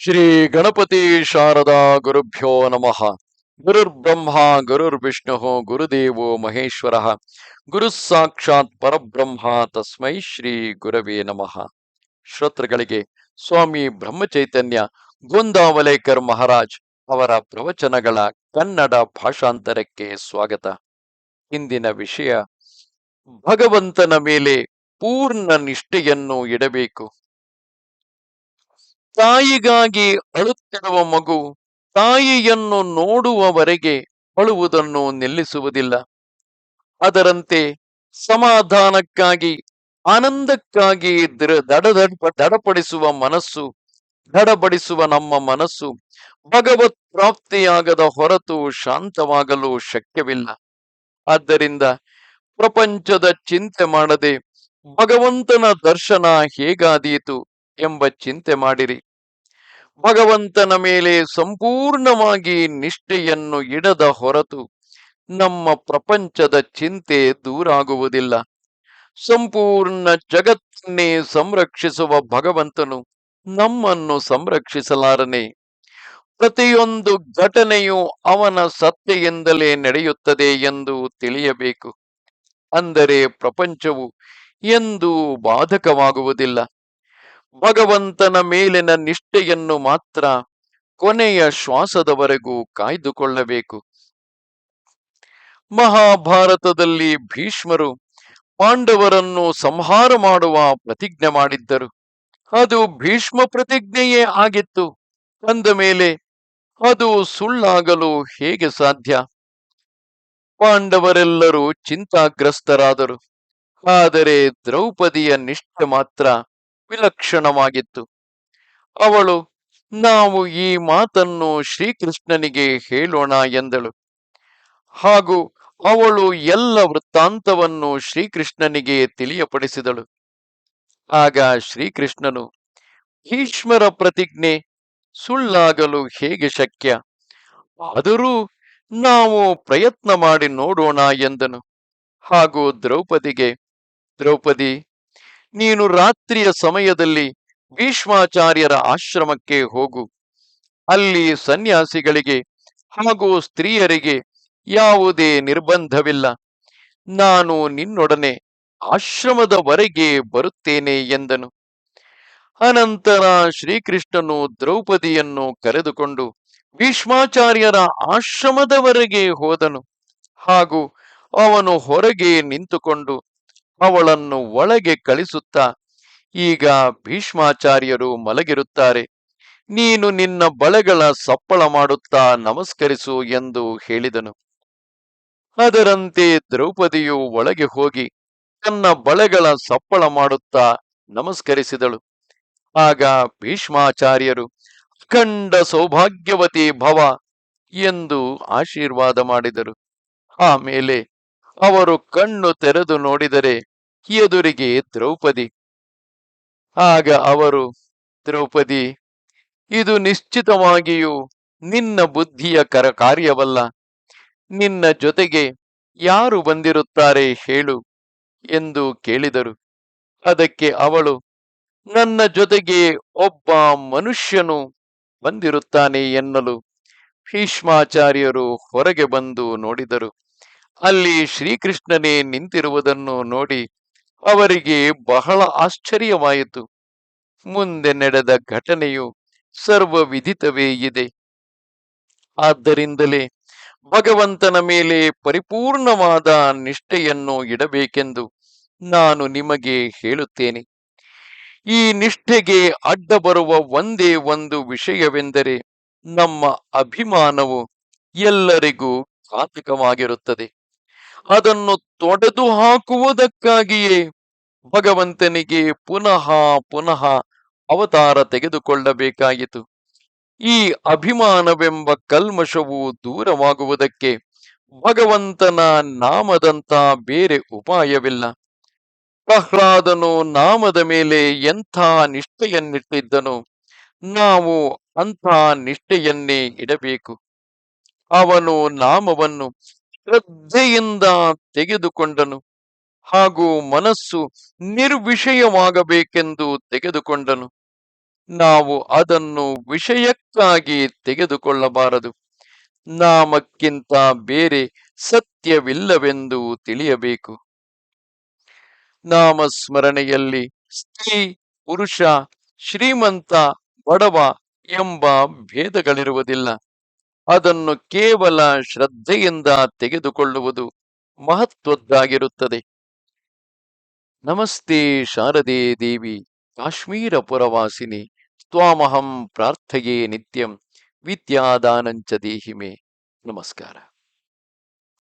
ಶ್ರೀ ಗಣಪತಿ ಶಾರದಾ ಗುರುಭ್ಯೋ ನಮಃ. ಗುರುರ್ಬ್ರಹ್ಮ, ಗುರುರ್ವಿಷ್ಣು, ಗುರುದೇವೋ ಮಹೇಶ್ವರ. ಗುರು ಸಾಕ್ಷಾತ್ ಪರಬ್ರಹ್ಮ, ತಸ್ಮೈ ಶ್ರೀ ಗುರವೇ ನಮಃ. ಶ್ರೋತೃಗಳಿಗೆ ಸ್ವಾಮಿ ಬ್ರಹ್ಮಚೈತನ್ಯ, ಗೋಂದಾವಲೇಕರ್ ಮಹಾರಾಜ್ ಅವರ ಪ್ರವಚನಗಳ ಕನ್ನಡ ಭಾಷಾಂತರಕ್ಕೆ ಸ್ವಾಗತ. ಇಂದಿನ ವಿಷಯ, ಭಗವಂತನ ಮೇಲೆ ಪೂರ್ಣ ನಿಷ್ಠೆಯನ್ನು ಇಡಬೇಕು. ತಾಯಿಗಾಗಿ ಅಳುತ್ತಿರುವ ಮಗು ತಾಯಿಯನ್ನು ನೋಡುವವರೆಗೆ ಅಳುವುದನ್ನು ನಿಲ್ಲಿಸುವುದಿಲ್ಲ. ಅದರಂತೆ ಸಮಾಧಾನಕ್ಕಾಗಿ, ಆನಂದಕ್ಕಾಗಿ ದಡಪಡಿಸುವ ಮನಸ್ಸು ದಡಬಡಿಸುವ ನಮ್ಮ ಮನಸ್ಸು ಭಗವತ್ ಪ್ರಾಪ್ತಿಯಾಗದ ಹೊರತು ಶಾಂತವಾಗಲು ಶಕ್ಯವಿಲ್ಲ. ಆದ್ದರಿಂದ ಪ್ರಪಂಚದ ಚಿಂತೆ ಮಾಡದೆ ಭಗವಂತನ ದರ್ಶನ ಹೇಗಾದೀತು ಎಂಬ ಚಿಂತೆ ಮಾಡಿರಿ. ಭಗವಂತನ ಮೇಲೆ ಸಂಪೂರ್ಣವಾಗಿ ನಿಷ್ಠೆಯನ್ನು ಇಡದ ಹೊರತು ನಮ್ಮ ಪ್ರಪಂಚದ ಚಿಂತೆ ದೂರಾಗುವುದಿಲ್ಲ. ಸಂಪೂರ್ಣ ಜಗತ್ತನ್ನೇ ಸಂರಕ್ಷಿಸುವ ಭಗವಂತನು ನಮ್ಮನ್ನು ಸಂರಕ್ಷಿಸಲಾರನೆ. ಪ್ರತಿಯೊಂದು ಘಟನೆಯು ಅವನ ಸತ್ಯೆಯಿಂದಲೇ ನಡೆಯುತ್ತದೆ ಎಂದು ತಿಳಿಯಬೇಕು. ಅಂದರೆ ಪ್ರಪಂಚವು ಎಂದೂ ಬಾಧಕವಾಗುವುದಿಲ್ಲ. ಭಗವಂತನ ಮೇಲಿನ ನಿಷ್ಠೆಯನ್ನು ಮಾತ್ರ ಕೊನೆಯ ಶ್ವಾಸದವರೆಗೂ ಕಾಯ್ದುಕೊಳ್ಳಬೇಕು. ಮಹಾಭಾರತದಲ್ಲಿ ಭೀಷ್ಮರು ಪಾಂಡವರನ್ನು ಸಂಹಾರ ಮಾಡುವ ಪ್ರತಿಜ್ಞೆ ಮಾಡಿದ್ದರು. ಅದು ಭೀಷ್ಮ ಪ್ರತಿಜ್ಞೆಯೇ ಆಗಿತ್ತು. ಅಂದ ಮೇಲೆ ಅದು ಸುಳ್ಳಾಗಲು ಹೇಗೆ ಸಾಧ್ಯ? ಪಾಂಡವರೆಲ್ಲರೂ ಚಿಂತಾಗ್ರಸ್ತರಾದರು. ಆದರೆ ದ್ರೌಪದಿಯ ನಿಷ್ಠೆ ಮಾತ್ರ ವಿಲಕ್ಷಣವಾಗಿತ್ತು. ಅವಳು, ನಾವು ಈ ಮಾತನ್ನು ಶ್ರೀಕೃಷ್ಣನಿಗೆ ಹೇಳೋಣ ಎಂದಳು. ಹಾಗೂ ಅವಳು ಎಲ್ಲ ವೃತ್ತಾಂತವನ್ನು ಶ್ರೀಕೃಷ್ಣನಿಗೆ ತಿಳಿಯಪಡಿಸಿದಳು. ಆಗ ಶ್ರೀಕೃಷ್ಣನು, ಭೀಷ್ಮರ ಪ್ರತಿಜ್ಞೆ ಸುಳ್ಳಾಗಲು ಹೇಗೆ ಶಕ್ಯ? ಆದರೂ ನಾವು ಪ್ರಯತ್ನ ಮಾಡಿ ನೋಡೋಣ ಎಂದನು. ಹಾಗೂ ದ್ರೌಪದಿಗೆ, ದ್ರೌಪದಿ ನೀನು ರಾತ್ರಿಯ ಸಮಯದಲ್ಲಿ ಭೀಷ್ಮಾಚಾರ್ಯರ ಆಶ್ರಮಕ್ಕೆ ಹೋಗು. ಅಲ್ಲಿ ಸನ್ಯಾಸಿಗಳಿಗೆ ಹಾಗೂ ಸ್ತ್ರೀಯರಿಗೆ ಯಾವುದೇ ನಿರ್ಬಂಧವಿಲ್ಲ. ನಾನು ನಿನ್ನೊಡನೆ ಆಶ್ರಮದವರೆಗೆ ಬರುತ್ತೇನೆ ಎಂದನು. ಅನಂತರ ಶ್ರೀಕೃಷ್ಣನು ದ್ರೌಪದಿಯನ್ನು ಕರೆದುಕೊಂಡು ಭೀಷ್ಮಾಚಾರ್ಯರ ಆಶ್ರಮದವರೆಗೆ ಹೋದನು ಹಾಗೂ ಅವನು ಹೊರಗೆ ನಿಂತುಕೊಂಡು ಅವಳನ್ನು ಒಳಗೆ ಕಳಿಸುತ್ತಾ, ಈಗ ಭೀಷ್ಮಾಚಾರ್ಯರು ಮಲಗಿರುತ್ತಾರೆ. ನೀನು ನಿನ್ನ ಬಳೆಗಳ ಸಪ್ಪಳ ಮಾಡುತ್ತಾ ನಮಸ್ಕರಿಸು ಎಂದು ಹೇಳಿದನು. ಅದರಂತೆ ದ್ರೌಪದಿಯು ಒಳಗೆ ಹೋಗಿ ತನ್ನ ಬಳೆಗಳ ಸಪ್ಪಳ ಮಾಡುತ್ತಾ ನಮಸ್ಕರಿಸಿದಳು. ಆಗ ಭೀಷ್ಮಾಚಾರ್ಯರು, ಅಖಂಡ ಸೌಭಾಗ್ಯವತಿ ಭವ ಎಂದು ಆಶೀರ್ವಾದ ಮಾಡಿದರು. ಆಮೇಲೆ ಅವರು ಕಣ್ಣು ತೆರೆದು ನೋಡಿದರೆ ಎದುರಿಗೆ ದ್ರೌಪದಿ. ಆಗ ಅವರು, ದ್ರೌಪದಿ, ಇದು ನಿಶ್ಚಿತವಾಗಿಯೂ ನಿನ್ನ ಬುದ್ಧಿಯ ಕರ ಕಾರ್ಯವಲ್ಲ. ನಿನ್ನ ಜೊತೆಗೆ ಯಾರು ಬಂದಿರುತ್ತಾರೆ ಹೇಳು ಎಂದು ಕೇಳಿದರು. ಅದಕ್ಕೆ ಅವಳು, ನನ್ನ ಜೊತೆಗೆ ಒಬ್ಬ ಮನುಷ್ಯನು ಬಂದಿರುತ್ತಾನೆ ಎನ್ನಲು ಭೀಷ್ಮಾಚಾರ್ಯರು ಹೊರಗೆ ಬಂದು ನೋಡಿದರು. ಅಲ್ಲಿ ಶ್ರೀಕೃಷ್ಣನೇ ನಿಂತಿರುವುದನ್ನು ನೋಡಿ ಅವರಿಗೆ ಬಹಳ ಆಶ್ಚರ್ಯವಾಯಿತು. ಮುಂದೆ ನಡೆದ ಘಟನೆಯು ಸರ್ವ ವಿದಿತವೇ ಇದೆ. ಆದ್ದರಿಂದಲೇ ಭಗವಂತನ ಮೇಲೆ ಪರಿಪೂರ್ಣವಾದ ನಿಷ್ಠೆಯನ್ನು ಇಡಬೇಕೆಂದು ನಾನು ನಿಮಗೆ ಹೇಳುತ್ತೇನೆ. ಈ ನಿಷ್ಠೆಗೆ ಅಡ್ಡ ಬರುವ ಒಂದೇ ಒಂದು ವಿಷಯವೆಂದರೆ ನಮ್ಮ ಅಭಿಮಾನವು ಎಲ್ಲರಿಗೂ ಘಾತಕವಾಗಿರುತ್ತದೆ ಅದನ್ನು ತೊಡೆದು ಹಾಕುವುದಕ್ಕಾಗಿಯೇ ಭಗವಂತನಿಗೆ ಪುನಃ ಪುನಃ ಅವತಾರ ತೆಗೆದುಕೊಳ್ಳಬೇಕಾಯಿತು. ಈ ಅಭಿಮಾನವೆಂಬ ಕಲ್ಮಶವು ದೂರವಾಗುವುದಕ್ಕೆ ಭಗವಂತನ ನಾಮದಂತ ಬೇರೆ ಉಪಾಯವಿಲ್ಲ. ಪ್ರಹ್ಲಾದನು ನಾಮದ ಮೇಲೆ ಎಂಥ ನಿಷ್ಠೆಯನ್ನಿಟ್ಟಿದ್ದನು ನಾವು ಅಂಥ ನಿಷ್ಠೆಯನ್ನೇ ಇಡಬೇಕು. ಅವನು ನಾಮವನ್ನು ಶ್ರದ್ಧೆಯಿಂದ ತೆಗೆದುಕೊಂಡನು. ಹಾಗೂ ಮನಸ್ಸು ನಿರ್ವಿಷಯವಾಗಬೇಕೆಂದು ತೆಗೆದುಕೊಂಡನು. ನಾವು ಅದನ್ನು ವಿಷಯಕ್ಕಾಗಿ ತೆಗೆದುಕೊಳ್ಳಬಾರದು. ನಾಮಕ್ಕಿಂತ ಬೇರೆ ಸತ್ಯವಿಲ್ಲವೆಂದು ತಿಳಿಯಬೇಕು. ನಾಮಸ್ಮರಣೆಯಲ್ಲಿ ಸ್ತ್ರೀ, ಪುರುಷ, ಶ್ರೀಮಂತ, ಬಡವ ಎಂಬ ಭೇದಗಳಿರುವುದಿಲ್ಲ. ಅದನ್ನು ಕೇವಲ ಶ್ರದ್ಧೆಯಿಂದ ತೆಗೆದುಕೊಳ್ಳುವುದು ಮಹತ್ವದ್ದಾಗಿರುತ್ತದೆ. ನಮಸ್ತೆ ಶಾರದೆ ದೇವಿ, ಕಾಶ್ಮೀರ ಪುರವಾಸಿನಿ, ತ್ವಾಮಹಂ ಪ್ರಾರ್ಥೆಯೇ ನಿತ್ಯಂ, ವಿದ್ಯಾದಾನಂಚ ದೇಹಿಮೆ. ನಮಸ್ಕಾರ.